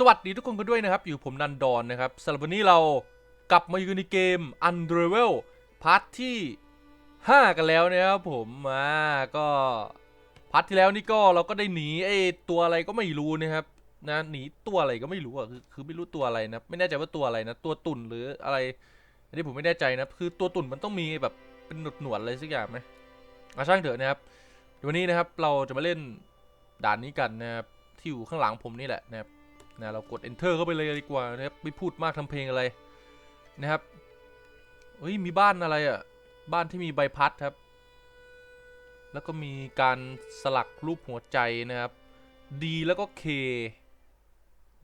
สวัสดีทุกคนกันด้วยนะครับ อยู่ผมนันดอนนะครับสำหรับวันนี้เรากลับมาอยู่ในเกม Unravel พาร์ทที่ 5 กันแล้วนะครับผมมาก็พาร์ทที่แล้วนี่ก็เราก็ได้หนีไอ้ตัวอะไรก็ไม่รู้นะครับนะหนีตัวอะไรก็ไม่รู้อะคือคือไม่รู้ตัวอะไรนะไม่แน่ใจว่าตัวอะไรนะตัวตุ่นหรืออะไรอันนี้ผมไม่แน่ใจนะคือตัวตุ่นมันต้องมีแบบเป็นหนวดหนวดๆอะไรสักอย่างไหมอะช่างเถอะนะครับวันนี้นะครับเราจะมาเล่นด่านนี้กันนะครับที่อยู่ข้างหลังผมนี่แหละนะครับ นะเรากด enter เข้าไปเลยดีกว่านะครับไม่พูดมากทำเพลงอะไรนะครับเฮ้ยมีบ้านอะไรอะ่ะบ้านที่มีใบพัดครับ แล้วก็มีการสลักรูปหัวใจนะครับ D แล้วก็ K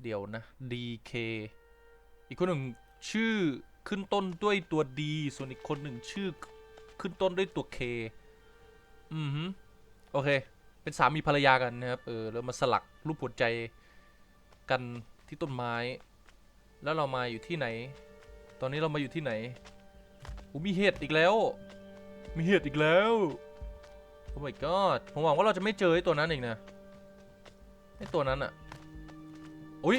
เดี๋ยวนะ D K อีกคนหนึ่งชื่อขึ้นต้นด้วยตัว D ส่วนอีกคนหนึ่งชื่อขึ้นต้นด้วยตัว K อือฮึโอเค เป็นสามีภรรยากันนะครับ เออ แล้วมาสลักรูปหัวใจ กันที่ต้นไม้ แล้วเรามาอยู่ที่ไหน ตอนนี้เรามาอยู่ที่ไหนอูมีเห็ดอีกแล้ว มีเห็ดอีกแล้ว โอ้ my god ผมหวังว่าเราจะไม่เจอไอ้ตัวนั้นอีกนะไอ้ตัวนั้นอะอุ้ย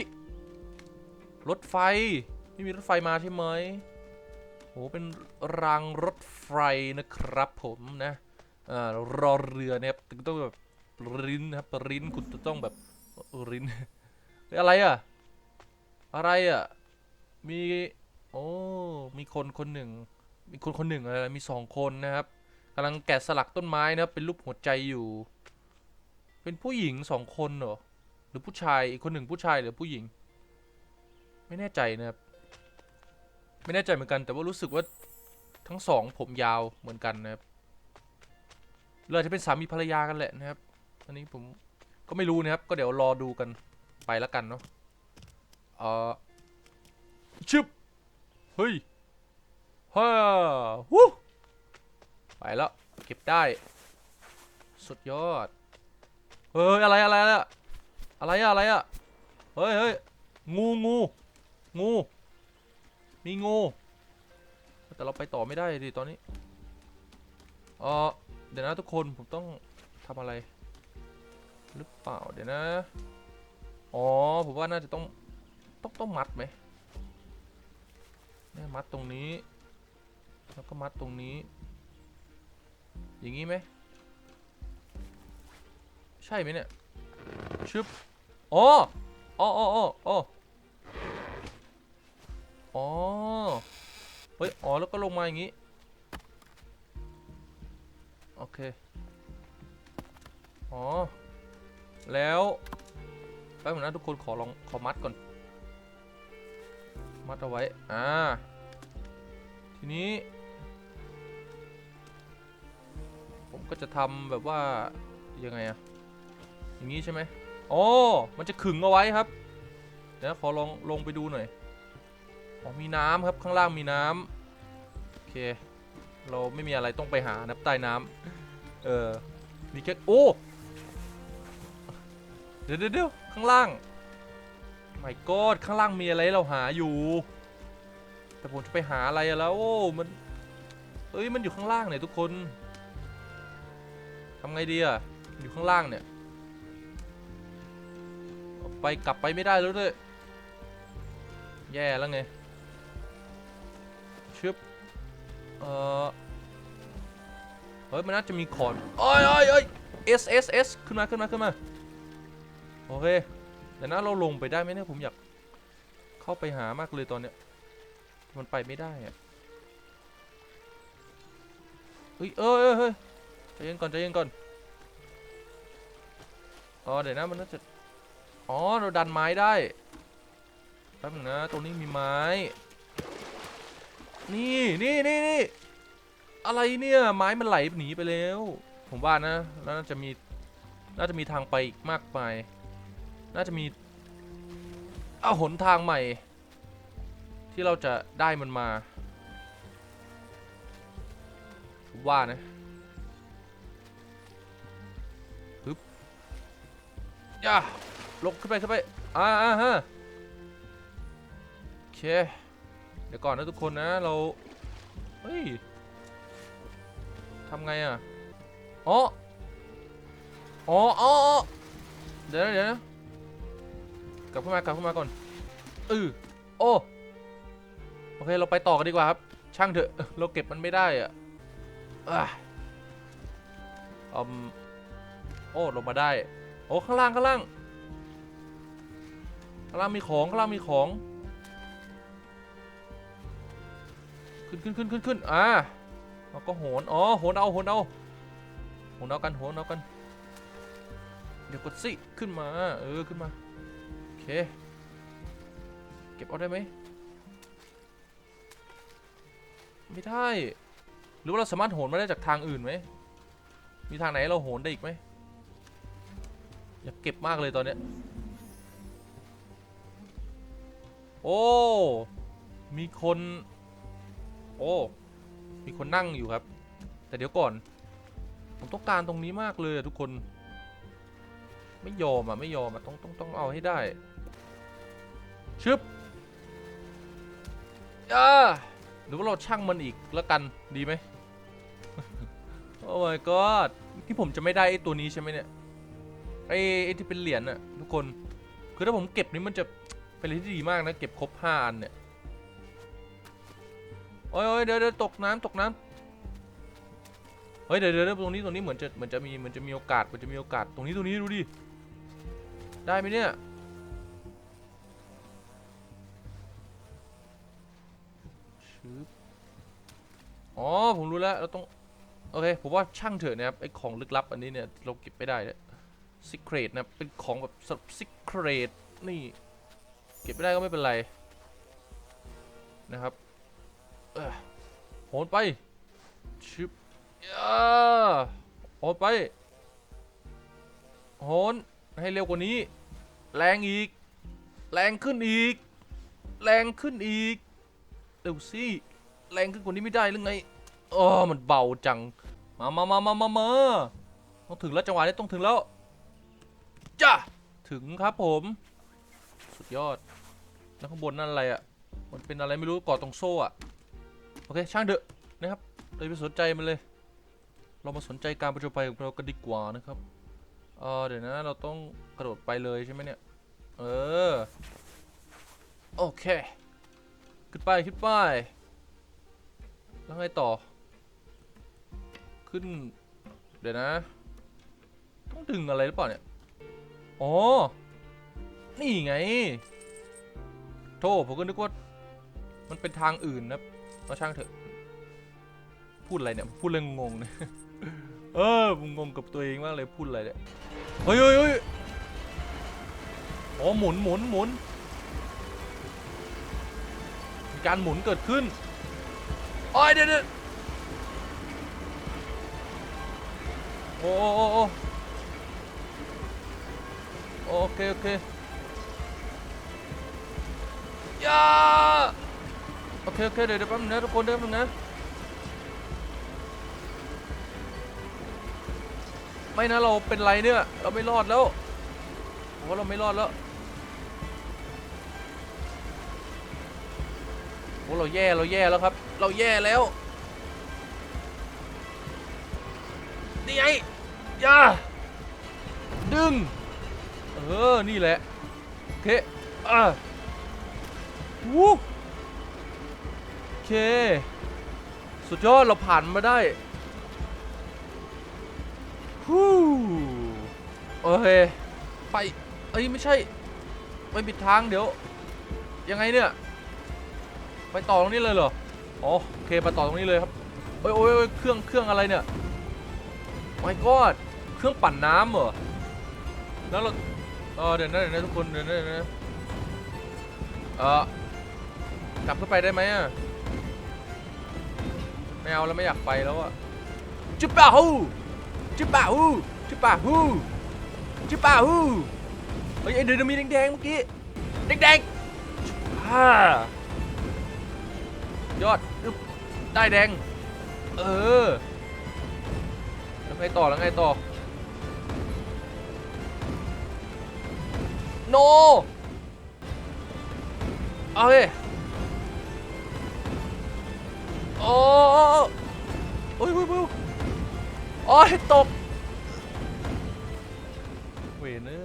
รถไฟไม่มีรถไฟมาใช่ไหมโหเป็นรางรถไฟนะครับผมนะอ่ารอเรือเนี่ยครับต้องแบบริ้นนะครับริ้นคุณจะต้องแบบริ้น อะไรอะ อะไรอะ มี โอ้ มีคนคนหนึ่ง มีคนคนหนึ่งอะไร มีสองคนนะครับกำลังแกะสลักต้นไม้นะครับ เป็นรูปหัวใจอยู่ เป็นผู้หญิงสองคนเหรอ หรือผู้ชาย อีกคนหนึ่งผู้ชายหรือผู้หญิง ไม่แน่ใจนะครับ ไม่แน่ใจเหมือนกัน แต่ว่ารู้สึกว่าทั้งสองผมยาวเหมือนกันนะครับเลยจะเป็นสามีภรรยากันแหละนะครับ อันนี้ผมก็ไม่รู้นะครับ ก็เดี๋ยวรอดูกัน ไปแล้วกันเนาะเอ่อชึบเฮ้ยฮ่าวู้ไปแล้วเก็บได้ สุดยอดเฮ้ยอะไรอะไรอะไรอะอะไรอะอะไรอะเฮ้ยเฮ้ยงูงูงูมีงูแต่เราไปต่อไม่ได้ดิตอนนี้เออเดี๋ยวนะทุกคนผมต้องทำอะไร หรือเปล่าเดี๋ยวนะ อ๋อ ผมว่าน่าจะต้องต้องต้องมัดไหมเนี่ยมัดตรงนี้ แล้วก็มัดตรงนี้ อย่างนี้ไหม ใช่ไหมเนี่ย ชึบอ๋ออ๋ออ๋ออ๋ออ๋ออ๋อเฮ้ย อ๋อ แล้วก็ลงมาอย่างนี้ โอเค อ๋อ แล้ว แป๊บนึงนะทุกคนขอลองขอมัดก่อน มัดเอาไว้ อ่า ทีนี้ ผมก็จะทำแบบว่า ยังไงอะอย่างนี้ใช่ไหมอ๋อมันจะขึงเอาไว้ครับ เดี๋ยวขอลองลงไปดูหน่อย อ๋อ มีน้ำครับข้างล่างมีน้ำโอเค เราไม่มีอะไรต้องไปหานะใต้น้ำเออ มีแค่โอ้ เดี๋ยวเดี๋ยวข้างล่างไม่กอดข้างล่างมีอะไรเราหาอยู่ แต่ผมจะไปหาอะไรแล้วโอ้มันเอ้ยมันอยู่ข้างล่างเนี่ยทุกคนทำไงดีอะอยู่ข้างล่างเนี่ยไปกลับไปไม่ได้แล้วด้วยแย่แล้วไงชึบเออเฮ้ยมันน่าจะมีขอนโอ้ยโอ้ยโอ้ย S S S ขึ้นมาขึ้นมาขึ้นมา อเคเดี๋ยวนะเราลงไปได้ไหมเนี่ยผมอยากเข้าไปหามากเลยตอนเนี้ยมันไปไม่ได้อะเฮ้ยเอ้ยเอ้ยเฮ้ยใจเย็นก่อนใจเย็นก่อนอ๋อเดี๋ยวนะมันน่าจะอ๋อเราดันไม้ได้แป๊บนึงนะตรงนี้มีไม้ นี่นี่นี่นี่อะไรเนี่ยไม้มันไหลหนีไปแล้ว ผมว่านะแล้วน่าจะมีน่าจะมีทางไปอีกมากมาย น่าจะมีเอาหนทางใหม่ ที่เราจะได้มันมาว่านะฮึบย่าลงขึ้นไปขึ้นไป อ่าอ่าฮะโอเค เดี๋ยวก่อนนะทุกคนนะ เรา เฮ้ยทำไงอะ อ๋อ อ๋อ อ๋อ เดี๋ยวนะเดี๋ยวนะ กลับขึ้นมากลับขึ้นมาก่อนเออโอ้โอเคเราไปต่อกันดีกว่าครับ ช่างเถอะเราเก็บมันไม่ได้อะอะอืมโอ้ลงมาได้ โอ้ข้างล่างข้างล่างข้างล่างมีของข้างล่างมีของ ขึ้นขึ้นขึ้นขึ้นขึ้นอ่าเราก็โหนอ๋อโหนเอาโหนเอาโหนเอากันโหนเอากันเดี๋ยวกดสิขึ้นมา เออขึ้นมา เค เก็บเอาได้ไหม ไม่ได้ หรือว่าเราสามารถโหนมาได้จากทางอื่นไหม มีทางไหนเราโหนได้อีกไหม อยากเก็บมากเลยตอนเนี้ย โอ้ มีคน โอ้ มีคนนั่งอยู่ครับ แต่เดี๋ยวก่อน ผมต้องการตรงนี้มากเลยทุกคน ไม่ยอมอะ ไม่ยอมอะ ต้องต้องต้องเอาให้ได้ ชึบอ่าหรือว่าเราช่างมันอีกแล้วกันดีไหมโอ้ my god ที่ผมจะไม่ได้ไอ้ตัวนี้ใช่ไหมเนี่ยไอ้ไอ้ที่เป็นเหรียญน่ะทุกคน คือถ้าผมเก็บนี้มันจะเป็นอะไรที่ดีมากนะเก็บครบห้าอันเนี่ยโอ้ยโอ้ยเดี๋ยวเดี๋ยวตกน้ำตกน้ำเฮ้ยเดี๋ยวเดี๋ยวเดี๋ยวตรงนี้ตรงนี้เหมือนจะเหมือนจะมีเหมือนจะมีโอกาสเหมือนจะมีโอกาสตรงนี้ตรงนี้ดูดิได้ไหมเนี่ย อ๋อผมรู้แล้วเราต้องโอเคผมว่าช่างเถอะนะครับไอ้ของลึกลับอันนี้เนี่ยเราเก็บไม่ได้เนี่ย secret นะเป็นของแบบสำหรับ secret นี่ เก็บไม่ได้ก็ไม่เป็นไรนะครับเออโหนไปชึบย่าโหนไปโหนให้เร็วกว่านี้ แรงอีก แรงขึ้นอีก แรงขึ้นอีกเร็วสิ แรงขึ้นกว่านี้ไม่ได้หรือไงอ๋อมันเบาจัง มามามามามามาต้องถึงแล้วจังหวะนี้ต้องถึงแล้ว จ้าถึงครับผม สุดยอด แล้วข้างบนนั่นอะไรอะ่ะ มันเป็นอะไรไม่รู้กาะตรงโซ่อะโอเค ช่างเถอะนะครับ เลยไปสนใจมันเลย เรามาสนใจการประจบภัยของเรากันดีกว่านะครับ เออเดี๋ยวนะ เราต้องกระโดดไปเลยใช่ไหมเนี่ย เออ โอเค ขึ้นไปขึ้นไป แล้วไงต่อ ขึ้น เดี๋ยวนะ ต้องดึงอะไรหรือเปล่าเนี่ย อ๋อ นี่ไง โทษผมก็นึกว่า มันเป็นทางอื่นนะเอาช่างเถอะ พูดอะไรเนี่ย พูดเรื่องงงเนี่ยเออผมงงกับตัวเองมากเลยพูดอะไรเนี่ย เฮ้ยเฮ้ยเฮ้ยอ๋อหมุนหมุนหมุนมีการหมุนเกิดขึ้น โอ้ยเดี๋ยวเดี๋ยวโอ้โอ้โอ้โอเค โอเคอยาโอเค โอเค เดี๋ยวเดี๋ยวแป๊บนึงนะทุกคนเดี๋ยวแป๊บนึงนะ ไม่นะเราเป็นไรเนี่ย เราไม่รอดแล้วโอ้เราไม่รอดแล้ว เราแย่เราแย่แล้วครับ เราแย่แล้วนี่ไงอย่าดึง เออ นี่แหละ โอเค อะวู้โอเค สุดยอด เราผ่านมาได้ฮู้โอเค ไป เอ้ย ไม่ใช่ไปปิดทางเดี๋ยว ยังไงเนี่ย ไปต่อตรงนี้เลยเหรออ๋อโอเคไปต่อตรงนี้เลยครับโอ้ยโอ้ยอยเครื่องเครื่องอะไรเนี่ย my god เครื่องปั่นน้ำเหรอแล้วเราเออเดี๋ยวนะเดี๋ยวนะทุกคนเดี๋ยวนะเดี๋ยวนะเออกลับขึ้นไปได้ไหมอะไม่เอาแล้วไม่อยากไปแล้วอะจุ๊บเปล่าจิบาฮูจิบาฮูจิบาฮูเฮ้ยเดี๋ยวมีแดงๆเมื่อกี้แดงๆฮ่า ยอดอึ๊บได้แดง เออ แล้วไงต่อแล้วไงต่อ โน เอาเฮ้โอ้โอ้ยโอ้ยโอ้ยโอ้ยตก เวเนเอ้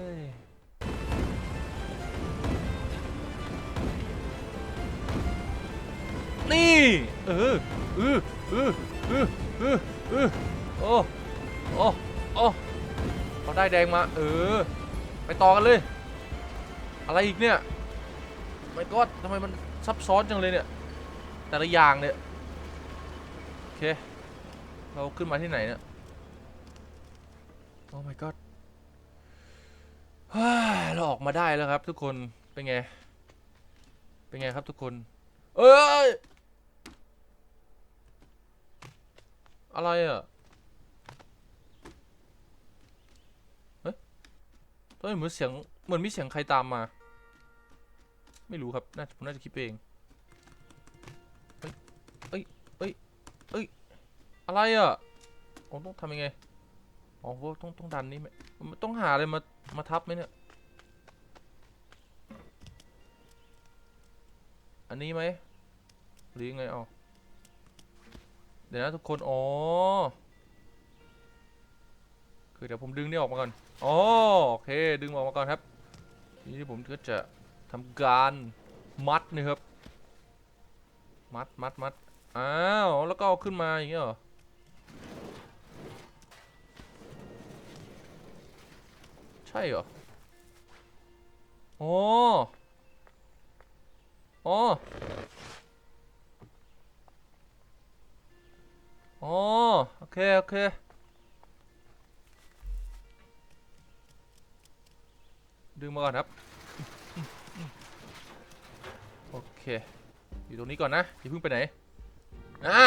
นี่เออเออเออเออเออเออโอ้โอ้โอ้เขาได้แดงมาเออไปต่อกันเลย อะไรอีกเนี่ยไม่ก็ทำไมมันซับซ้อนจังเลยเนี่ยแต่ละอย่างเนี่ยโอเคเราขึ้นมาที่ไหนเนี่ยโอ้ my god เฮ้ยเราออกมาได้แล้วครับทุกคน เป็นไง เป็นไงครับทุกคน เอ้ย อะไรอะเฮ้ยตอนนี้เหมือนเสียงเหมือนมีเสียงใครตามมา ไม่รู้ครับ น่าผมน่าจะคิดเองเฮ้ยเฮ้ยเฮ้ยเฮ้ยอะไรอะผมต้องทำยังไงอ๋อว่าต้องต้องดันนี่ไหมต้องหาอะไรมามาทับไหมเนี่ยอันนี้ไหมหรือยังไงอ๋อ เดี๋ยวนะทุกคน อ๋อ คือเดี๋ยวผมดึงนี่ออกมาก่อน อ๋อ โอเค ดึงออกมาก่อนครับ ทีนี้ผมก็จะทำการมัดนะครับ มัดมัดมัดอ้าว แล้วก็เอาขึ้นมาอย่างเงี้ยเหรอ ใช่เหรอ อ๋อ อ๋อ อ๋อโอเค โอเค ดึงมาก่อนครับ โอเค อยู่ตรงนี้ก่อนนะ อย่าเพิ่งไปไหน อ่า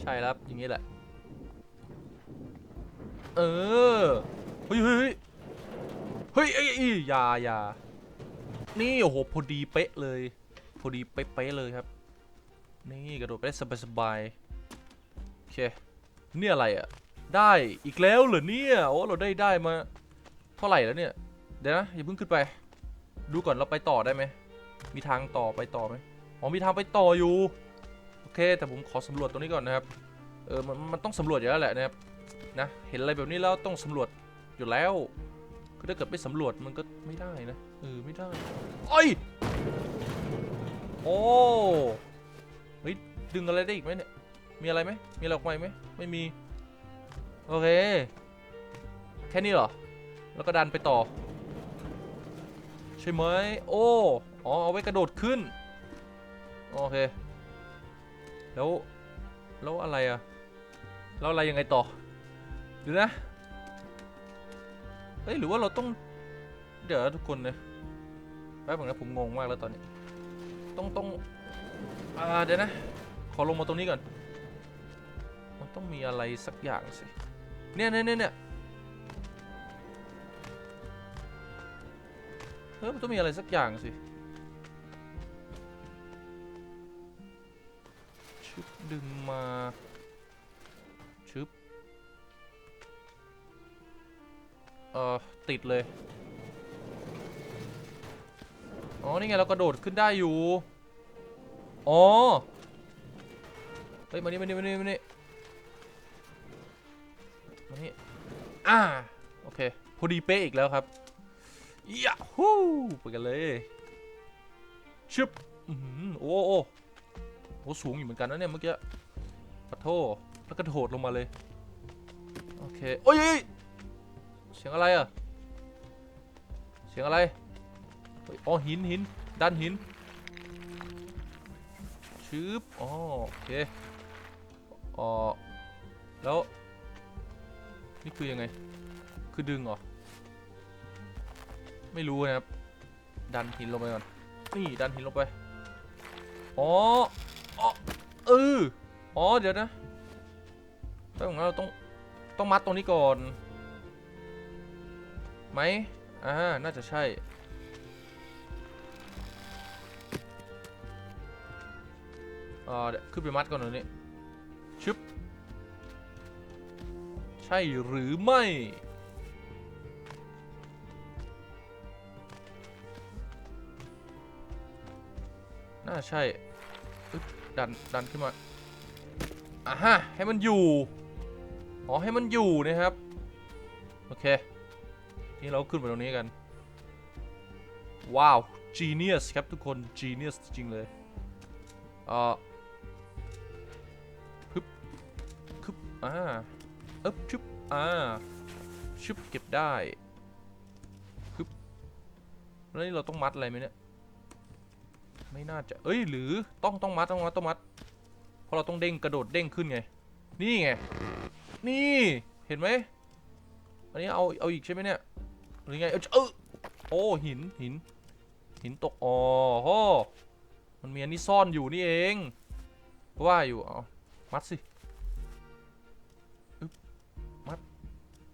ใช่ครับ อย่างนี้แหละ เออ เฮ้ยเฮ้ยเฮ้ยเฮ้ยเอ้ยาอย่านี่โอ้โห พอดีเป๊ะเลย พอดีเป๊ะเลยครับ นี่กระโดดไปได้สบายๆ โอเคนี่ยอะไรอะ ได้อีกแล้วเหรอเนี่ย โอ้เราได้ได้มา เท่าไหร่แล้วเนี่ย เดี๋ยวนะอย่าเพิ่งขึ้นไป ดูก่อนเราไปต่อได้ไหม มีทางต่อไปต่อไหมอ๋อมีทางไปต่ออยู่ โอเค แต่ผมขอสำรวจตรงนี้ก่อนนะครับ เออมันมันต้องสำรวจอยู่แล้วแหละนะครับ นะ เห็นอะไรแบบนี้แล้วต้องสำรวจอยู่แล้วคือถ้าเกิดไม่สำรวจมันก็ไม่ได้นะ เออไม่ได้โอ้ยโอ้เฮ้ยดึงอะไรได้อีกไหมเนี่ย มีอะไรไหมมีอะไรออกมาไหมไม่มี โอเค แค่นี้เหรอ แล้วก็ดันไปต่อ ใช่ไหมโอ้อ๋อเอาไว้กระโดดขึ้น โอเค แล้ว แล้วอะไรอะแล้วอะไรยังไงต่อเดี๋ยนะเอ้ยหรือว่าเราต้อง เดี๋ยวทุกคนเนี่ยแป๊บนึงนะผมงงมากแล้วตอนนี้ ต้องต้องอ่าเดี๋ยวนะ ขอลงมาตรงนี้ก่อน ต้องมีอะไรสักอย่างสิเนี่ยเนี่ยเนี่ยเนี่ยเฮ้ยมันต้องมีอะไรสักอย่างสิชึบดึงมาชึบเอ่อ ติดเลย อ๋อ นี่ไง เรากระโดดขึ้นได้อยู่ อ๋อ เฮ้ย มานี่มานี่มานี่มานี่ มานี่อ่าโอเคพอดีเป๊ะอีกแล้วครับยาฮูไปกันเลยชึบอื้อหือโอ้โอ้โหสูงอยู่เหมือนกันนะเนี่ยเมื่อกี้ปะโทแล้วก็โดดลงมาเลยโอเคโอ้ยเอ้ยเสียงอะไรอะเสียงอะไรเฮ้ยอ๋อหินหินด้านหินชืบอ๋อโอเคอ๋อแล้ว นี่คือยังไง คือดึงเหรอ ไม่รู้นะครับ ดันหินลงไปก่อน นี่ดันหินลงไป อ๋ออ๋อเอออ๋อ เดี๋ยวนะแป๊บนึงนะเราต้อง ต้องมัดตรงนี้ก่อน ไหมอ่า น่าจะใช่ อ่าเดี๋ยวขึ้นไปมัดก่อนหน่อยนี่ชึบ ใช่หรือไม่ น่าใช่ดัน ดันขึ้นมาอะฮะ ให้มันอยู่ อ๋อ ให้มันอยู่นะครับ โอเค นี่เราขึ้นไปตรงนี้กัน ว้าว genius ครับทุกคน genius จริงเลยเออพึบคึบอ่า อึ๊บชึบอ่าชึบเก็บได้ฮึบแล้วนี่เราต้องมัดอะไรไหมเนี่ยไม่น่าจะเอ้ยหรือต้องต้องมัดต้องมัดต้องมัดเพราะเราต้องเด้งกระโดดเด้งขึ้นไง นี่ไงนี่เห็นไหมอันนี้เอาเอาอีกใช่ไหมเนี่ยหรือไงเออเออโอ้หินหิน หินตกอ๋อโหมันมีอันนี้ซ่อนอยู่นี่เองว่าอยู่เอามัดสิ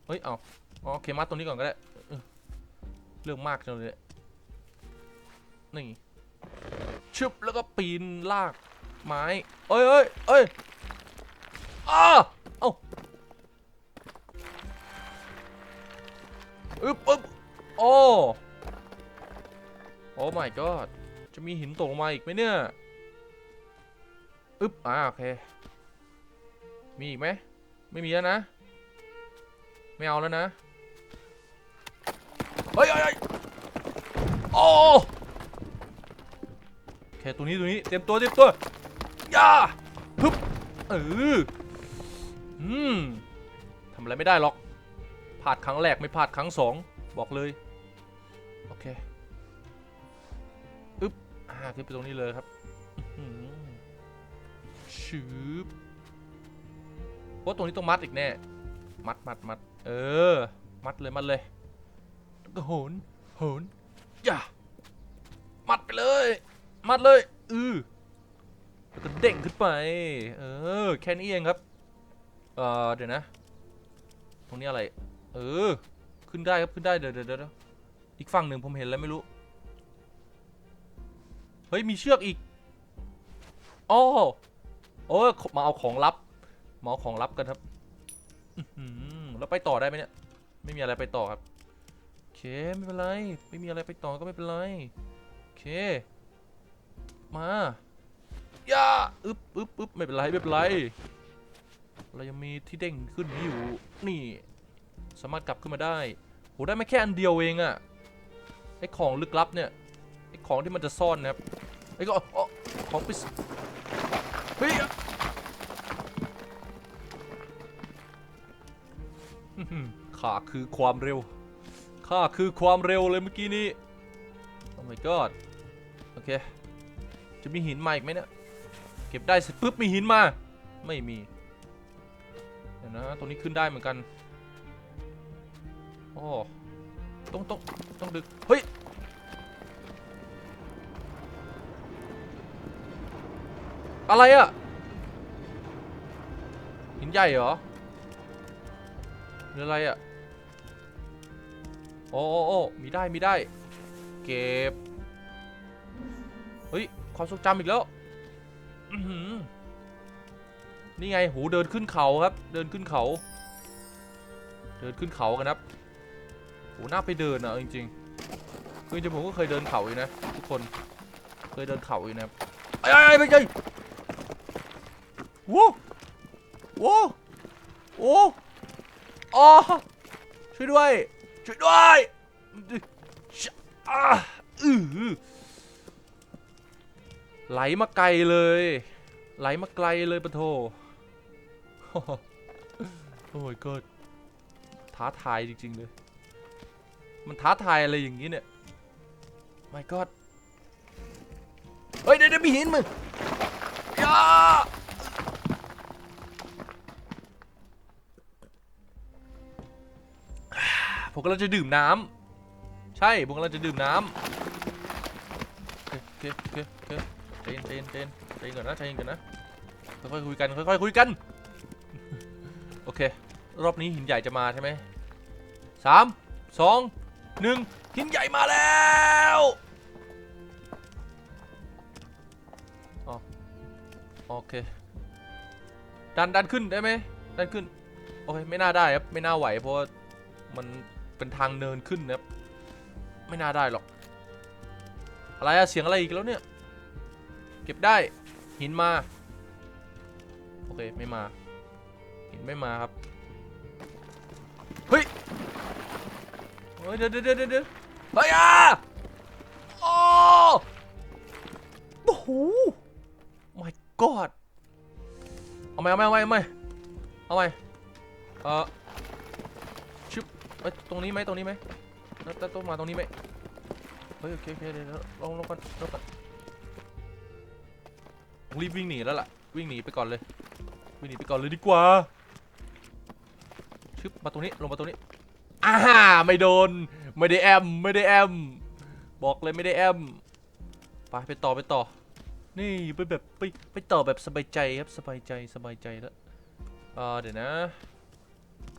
เฮ้ย เอาอ๋อโอเคมัดตรงนี้ก่อนก็ได้เรื่องมากจังเลยนี่ชึบแล้วก็ปีนลากไม้เอ้ยเอ้ยเอ้ยอ้าเอ้าอึ๊บอึ๊บโอ้โอ้ my god จะมีหินตกลงมาอีกไหมเนี่ยอึ๊บอ่าโอเค มีอีกไหม ไม่มีแล้วนะ ไม่เอาแล้วนะ เฮ้ยเฮ้ยโอ้โอเคตัวนี้ตัวนี้เตรียมตัวเตรียมตัวย่าฮึบเอออืมทำอะไรไม่ได้หรอกพลาดครั้งแรกไม่พลาดครั้งสองบอกเลย โอเคอึ๊บอ่าขึ้นไปตรงนี้เลยครับอื้อหือชืบเพราะตรงนี้ต้องมัดอีกแน่ มัดมัดมัด เออ มัดเลยมัดเลยก็โหนโหนย่ามัดไปเลย มัดเลยอือแล้วก็เด้งขึ้นไป เออ แค่นี้เองครับ เออเดี๋ยวนะ ตรงนี้อะไร เออ ขึ้นได้ครับ ขึ้นได้ เดี๋ยวเดี๋ยวเดี๋ยวอีกฝั่งหนึ่งผมเห็นแล้วไม่รู้ เฮ้ย มีเชือกอีกอ๋อโอ้มาเอาของลับ มาเอาของลับกันครับ อื แล้วไปต่อได้ไหมเนี่ย ไม่มีอะไรไปต่อครับโอเคไม่เป็นไร ไม่มีอะไรไปต่อก็ไม่เป็นไรโอเค มาย่าอึ๊บอึ๊บอึ๊บไม่เป็นไรไม่เป็นไรเรายังมีที่เด้งขึ้นนี้อยู่ นี่ สามารถกลับขึ้นมาได้โหได้ไม่แค่อันเดียวเองอะไอของลึกลับเนี่ยไอของที่มันจะซ่อนนะครับไอก็ของปิศเฮ้ย ข้าคือความเร็วข้าคือความเร็วเลยเมื่อกี้นี้ โอ้ my god โอเค จะมีหินมาอีกไหมเนี่ย เก็บได้เสร็จปุ๊บมีหินมา ไม่มี เดี๋ยวนะตรงนี้ขึ้นได้เหมือนกัน โอ้ต้องต้องต้องดึก เฮ้ย อะไรอะหินใหญ่เหรอหรืออะไรอะ โอ้โอ้โอมีได้มีได้ เก็บ เฮ้ย ความทรงจำอีกแล้วนี่ไง หูเดินขึ้นเขาครับ เดินขึ้นเขา เดินขึ้นเขากันครับโหน่าไปเดินอะจริงๆคือจริงผมก็เคยเดินเขาอยู่นะ ทุกคน เคยเดินเขาอยู่นะไอ้ไอ้ไม่ใช่ว้วว้วโอ้อ๋อช่วยด้วย ช่วยด้วยไหลมาไกลเลย ไหลมาไกลเลยปะโทโอ้ยเกิดท้าทายจริง ๆ เลย มันท้าทายอะไรอย่างนี้เนี่ย my god เฮ้ยเดี๋ยวเดี๋ยวมีหินมึงยา ผมกำลังจะดื่มน้ำใช่ผมกำลังจะดื่มน้ำโอเคโอเคโอเคใจเย็นใจเย็นใจเย็นใจเย็นก่อนนะใจเย็นก่อนนะค่อยๆคุยกันค่อยๆคุยกันโอเค รอบนี้หินใหญ่จะมาใช่ไหมสามสองหนึ่งหินใหญ่มาแล้วอ๋อโอเค ดันดันขึ้นได้ไหมดันขึ้น โอเค ไม่น่าได้ครับ ไม่น่าไหวเพราะมัน เป็นทางเนินขึ้นนะครับ ไม่น่าได้หรอก อะไรอะเสียงอะไรอีกแล้วเนี่ย เก็บได้ หินมา โอเค ไม่มา หินไม่มาครับ เฮ้ย เฮ้ย เดี๋ยวเดี๋ยวเดี๋ยวเดเฮ้ยอะโอ้โห my god เอาไหมเอาไหมเอาไหมเอาไหมเอาใหม่เออ เอ้ยตรงนี้ไหมตรงนี้ไหมแล้วแล้วต้องมาตรงนี้ไหมเฮ้ยโอเคโอเคเดี๋ยวเดี๋ยวลองลองก่อนลองก่อนรีบวิ่งหนีแล้วล่ะ วิ่งหนีไปก่อนเลย วิ่งหนีไปก่อนเลยดีกว่าชึบมาตรงนี้ลงมาตรงนี้อ่าไม่โดน ไม่ได้แอมไม่ได้แอมบอกเลยไม่ได้แอมไปไปต่อไปต่อ นี่ไปแบบไปไปต่อแบบสบายใจครับสบายใจสบายใจแล้วอ่าเดี๋ยวนะ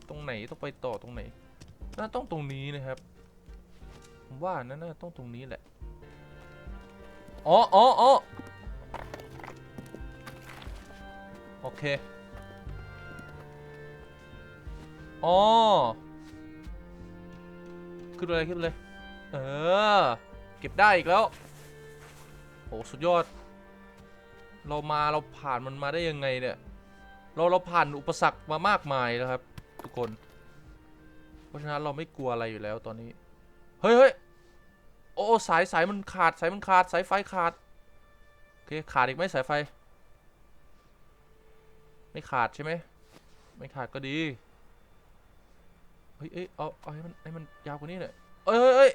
ตรงไหนต้องไปต่อตรงไหน น่าต้องตรงนี้นะครับ ผมว่าน่าน่าต้องตรงนี้แหละ อ๋ออ๋อออโอเค อ๋อ ขึ้นไปเลยขึ้นไปเลย เออ เก็บได้อีกแล้ว โห สุดยอด เรามาเราผ่านมันมาได้ยังไงเนี่ย เราเราผ่านอุปสรรคมามากมายแล้วครับ ทุกคน เพราะฉะนั้นเราไม่กลัวอะไรอยู่แล้วตอนนี้ เฮ้ยเฮ้ยโอ้สายสายมันขาดสายมันขาดสายไฟขาด โอเคขาดอีกไหมสายไฟ ไม่ขาดใช่ไหมไม่ขาดก็ดี เฮ้ยเอ้ยเอาเอาให้มันให้มันยาวกว่านี้หน่อยเอ้ยเอ้ยเอ้ย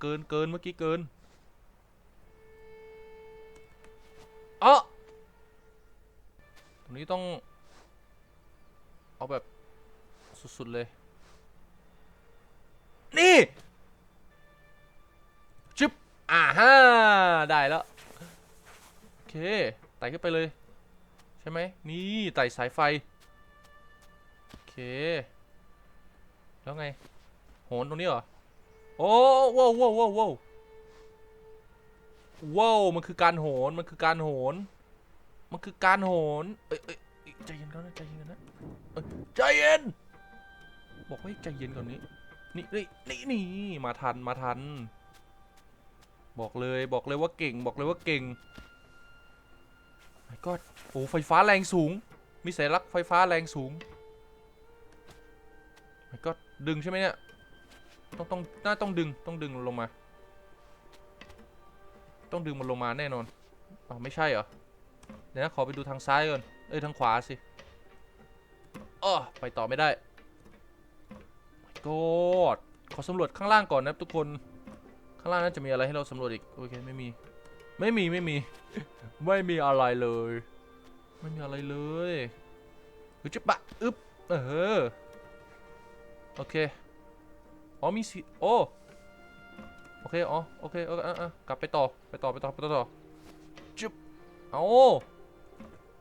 เกินเกินเมื่อกี้เกินเออตรงนี้ต้อง เอาแบบสุด ๆ เลย นี่จึ๊บอ่าฮ่าได้แล้วโอเคไต่ขึ้นไปเลยใช่ไหมนี่ไต่สายไฟโอเคแล้วไงโหนตรงนี้เหรอโอ้ว้าวว้าวว้าวว้าวว้าวมันคือการโหนมันคือการโหนมันคือการโหนเอ้ยเอ้ยใจเย็นก่อนนะใจเย็นก่อนนะใจเย็นบอกให้ใจเย็นก่อนนี้ นี่นี่นี่นี่มาทันมาทัน บอกเลยบอกเลยว่าเก่งบอกเลยว่าเก่งไอ้ก็โอ้ไฟฟ้าแรงสูง มีสัญลักษณ์ไฟฟ้าแรงสูงไอ้ก็ดึงใช่ไหมเนี่ยต้องต้องน่าต้องดึงต้องดึงลงมา ต้องดึงมันลงมาแน่นอนอ๋อไม่ใช่เหรอเดี๋ยวนะขอไปดูทางซ้ายก่อนเอ้ยทางขวาสิอ้อไปต่อไม่ได้ โกดขอสำรวจข้างล่างก่อนนะครับทุกคน ข้างล่างน่าจะมีอะไรให้เราสำรวจอีก โอเค ไม่มี ไม่มี ไม่มี ไม่มีอะไรเลย ไม่มีอะไรเลยอึจะปะอึ๊บ เออ โอเค อ๋อ มีสีโอ้โอเค อ๋อ โอเค เออเออเออกลับไปต่อ ไปต่อ ไปต่อ ไปต่อต่อ จุ๊บ เอา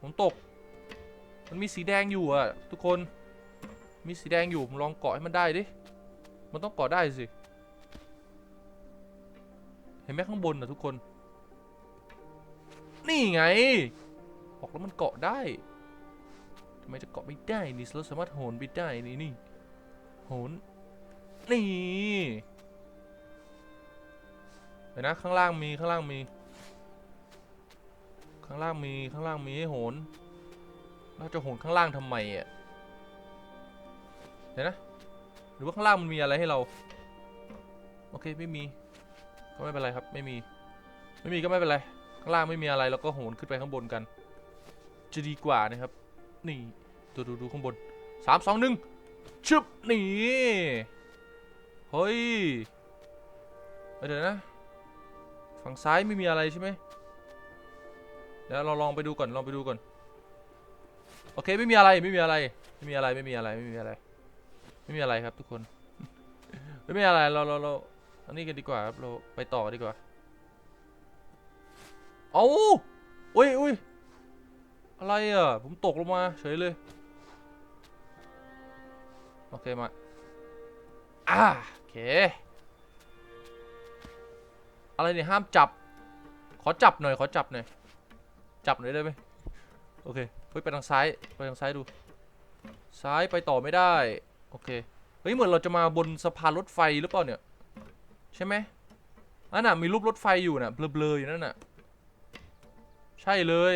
ผมตก มันมีสีแดงอยู่อะทุกคน มีสีแดงอยู่ผมลองเกาะให้มันได้ดิ มันต้องเกาะได้สิ เห็นไหมข้างบนนะทุกคน นี่ไงบอกแล้วมันเกาะได้ทำไมจะเกาะไม่ได้นี่เราสามารถโหนไปได้นี่นี่โหน นี่เดี๋ยวนะข้างล่างมีข้างล่างมี ข้างล่างมีข้างล่างมีให้โหนเราจะโหนข้างล่างทำไมอะ เดี๋ยวนะ หรือว่าข้างล่างมันมีอะไรให้เรา โอเคไม่มี ก็ไม่เป็นไรครับ ไม่มี ไม่มีก็ไม่เป็นไร ข้างล่างไม่มีอะไรเราก็โหนขึ้นไปข้างบนกัน จะดีกว่านะครับ นี่ดูดูดูข้างบนสามสองหนึ่งชึบนี่เฮ้ยเดี๋ยวนะ ฝั่งซ้ายไม่มีอะไรใช่ไหมเดี๋ยวเราลองไปดูก่อนลองไปดูก่อน โอเคไม่มีอะไรไม่มีอะไร ไม่มีอะไรไม่มีอะไรไม่มีอะไร ไม่มีอะไรครับทุกคน ไม่มีอะไรเราเราเราอันนี้กันดีกว่าครับเราไปต่อดีกว่าเอาอุ้ยอุ้ยอะไรอะ ผมตกลงมาเฉยเลย โอเคมา อ่าโอเค อะไรเนี่ยห้ามจับ ขอจับหน่อย ขอจับหน่อย จับหน่อยได้ไหมโอเคเฮ้ยไปทางซ้าย ไปทางซ้ายดู ซ้ายไปต่อไม่ได้ โอเค เฮ้ย เหมือนเราจะมาบนสะพานรถไฟหรือเปล่าเนี่ย ใช่ไหมอันน่ะมีรูปรถไฟอยู่น่ะเบลอๆอยู่นั่นน่ะ ใช่เลย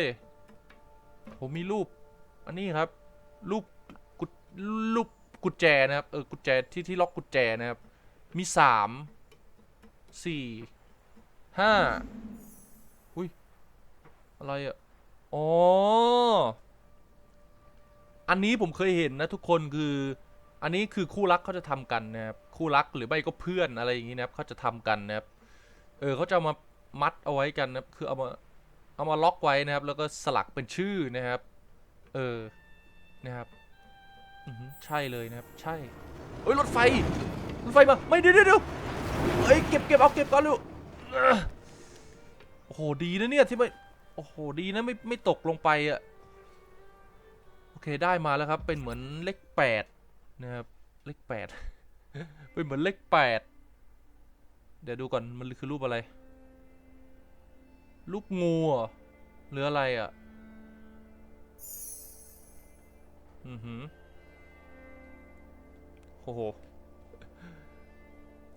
ผมมีรูป อันนี้ครับ รูปกุญรูปกุญแจนะครับ เออ กุญแจที่ที่ล็อกกุญแจนะครับ มีสามสี่ห้าอุ้ย อะไรอะ อ๋อ อันนี้ผมเคยเห็นนะทุกคนคือ อันนี้คือคู่รักเขาจะทำกันนะครับคู่รักหรือไม่ก็เพื่อนอะไรอย่างนี้นะครับเขาจะทำกันนะครับเออเขาจะเอามามัดเอาไว้กันนะครับคือเอามาเอามาล็อกไว้นะครับ แล้วก็สลักเป็นชื่อนะครับ เออนะครับอืใช่เลยนะครับ ใช่เอ้ยรถไฟรถไฟมาไม่เดี๋ยวเดี๋ยวเอ้ยเก็บเก็บเอาเก็บก่อนเร็วโอ้โหดีนะเนี่ยที่ไม่โอ้โหดีนะไม่ไม่ตกลงไปอะโอเคได้มาแล้วครับเป็นเหมือนเลขแปด นะครับเลขแปดเป็นเหมือนเลขแปดเดี๋ยวดูก่อนมันคือรูปอะไร รูปงูหรืออะไรอะ อือหือโอ้โห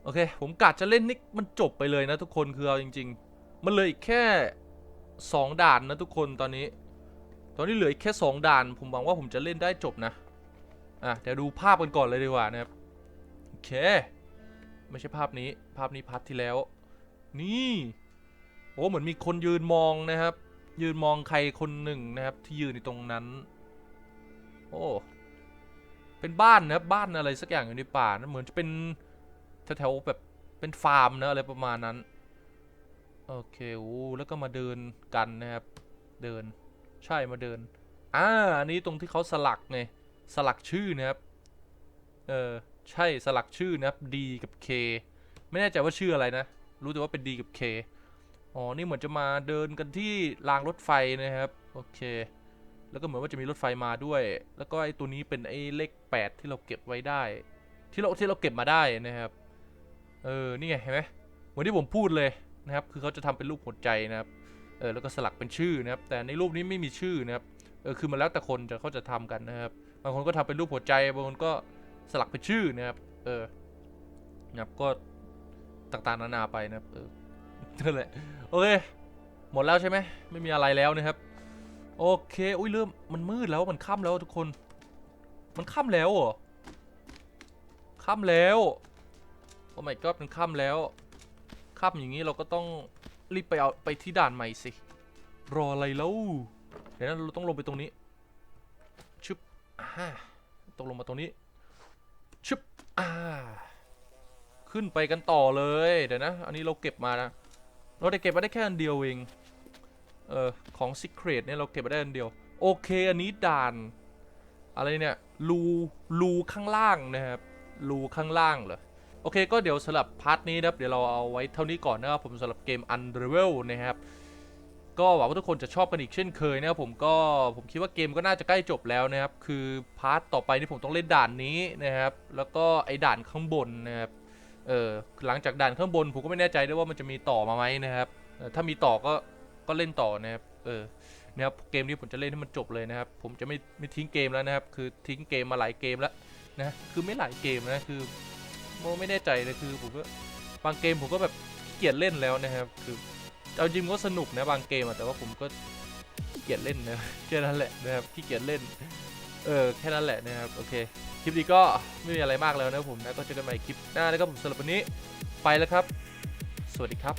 โอเค ผมกะจะเล่นนี่มันจบไปเลยนะทุกคนคือเอาจริง ๆ มันเหลยอีกแค่สองด่านนะทุกคนตอนนี้ ตอนนี้เหลืออีกแค่สองด่าน ผมหวังว่าผมจะเล่นได้จบนะ อะเดี๋ยวดูภาพกันก่อนเลยดีกว่านะครับโอเค ไม่ใช่ภาพนี้ภาพนี้พัทที่แล้ว นี่โอ้เหมือนมีคนยืนมองนะครับ ยืนมองใครคนหนึ่งนะครับ ที่ยืนอยู่ตรงนั้น โอ้เป็นบ้านนะครับบ้านอะไรสักอย่างอยู่ในป่านะเหมือนจะเป็นแถวๆแบบเป็นฟาร์มนะอะไรประมาณนั้นโอเคโอ้แล้วก็มาเดินกันนะครับ เดิน ใช่มาเดินอ่าอันนี้ตรงที่เขาสลักไง สลักชื่อนะครับ เออใช่สลักชื่อนะครับ D กับ K ไม่แน่ใจว่าชื่ออะไรนะ รู้แต่ว่าเป็น D กับ K อ๋อ นี่เหมือนจะมาเดินกันที่รางรถไฟนะครับ โอเค แล้วก็เหมือนว่าจะมีรถไฟมาด้วย แล้วก็ไอ้ตัวนี้เป็นไอ้เลข 8 ที่เราเก็บไว้ได้ ที่เราที่เราเก็บมาได้นะครับ เออ นี่ไงเห็นไหมเหมือนที่ผมพูดเลยนะครับ คือเขาจะทำเป็นรูปหัวใจนะครับ เออ แล้วก็สลักเป็นชื่อนะครับ แต่ในรูปนี้ไม่มีชื่อนะครับ เออ คือมันแล้วแต่คนจะเขาจะทำกันนะครับ บางคนก็ทำเป็นรูปหัวใจ บางคนก็สลักเป็นชื่อนะครับ เออนะครับก็ต่างๆนานาไปนะครับ เออนั่นแหละ โอเค หมดแล้วใช่ไหม ไม่มีอะไรแล้วนะครับ โอเค อุ้ยเริ่ม มันมืดแล้ว มันค่ำแล้วทุกคน มันค่ำแล้วเหรอ ค่ำแล้ว โอ้ my god มันค่ำแล้ว ค่ำอย่างนี้เราก็ต้องรีบไปเอาไปที่ด่านใหม่สิ รออะไรแล้ว เดี๋ยวนะเราต้องลงไปตรงนี้ อ่าตกลงมาตรงนี้ชึบอ่าขึ้นไปกันต่อเลย เดี๋ยวนะ อันนี้เราเก็บมานะ เราได้เก็บมาได้แค่อันเดียวเอง เออ ของ Secret เนี่ยเราเก็บมาได้อันเดียว โอเค อันนี้ด่าน อะไรเนี่ย รูรูข้างล่างนะครับ รูข้างล่างเหรอ โอเค ก็เดี๋ยวสำหรับพาร์ทนี้นะครับ เดี๋ยวเราเอาไว้เท่านี้ก่อนนะครับ ผมสำหรับเกม Unravel นะครับ ก็หวังว่าทุกคนจะชอบกันอีกเช่นเคยนะครับผมก็ผมคิดว่าเกมก็น่าจะใกล้จบแล้วนะครับ คือพาร์ทต่อไปนี่ผมต้องเล่นด่านนี้นะครับ แล้วก็ไอ้ด่านข้างบนนะครับเออหลังจากด่านข้างบนผมก็ไม่แน่ใจด้วยว่ามันจะมีต่อมาไหมนะครับ ถ้ามีต่อก็ก็เล่นต่อนะครับเออนะครับเกมนี้ผมจะเล่นให้มันจบเลยนะครับ ผมจะไม่ไม่ทิ้งเกมแล้วนะครับ คือทิ้งเกมมาหลายเกมแล้วนะคือไม่หลายเกมนะคือโมไม่แน่ใจเลยคือผมก็บางเกมผมก็แบบเกียจเล่นแล้วนะครับคือ เอาจริงก็สนุกนะบางเกมอะแต่ว่าผมก็ขี้เกียจเล่นนะแค่นั้นแหละนะครับขี้เกียจเล่น เออแค่นั้นแหละนะครับโอเคคลิปนี้ก็ไม่มีอะไรมากแล้วนะผมนะก็เจอกันใหม่คลิปหน้านะครับผมสำหรับวันนี้ไปแล้วครับ สวัสดีครับ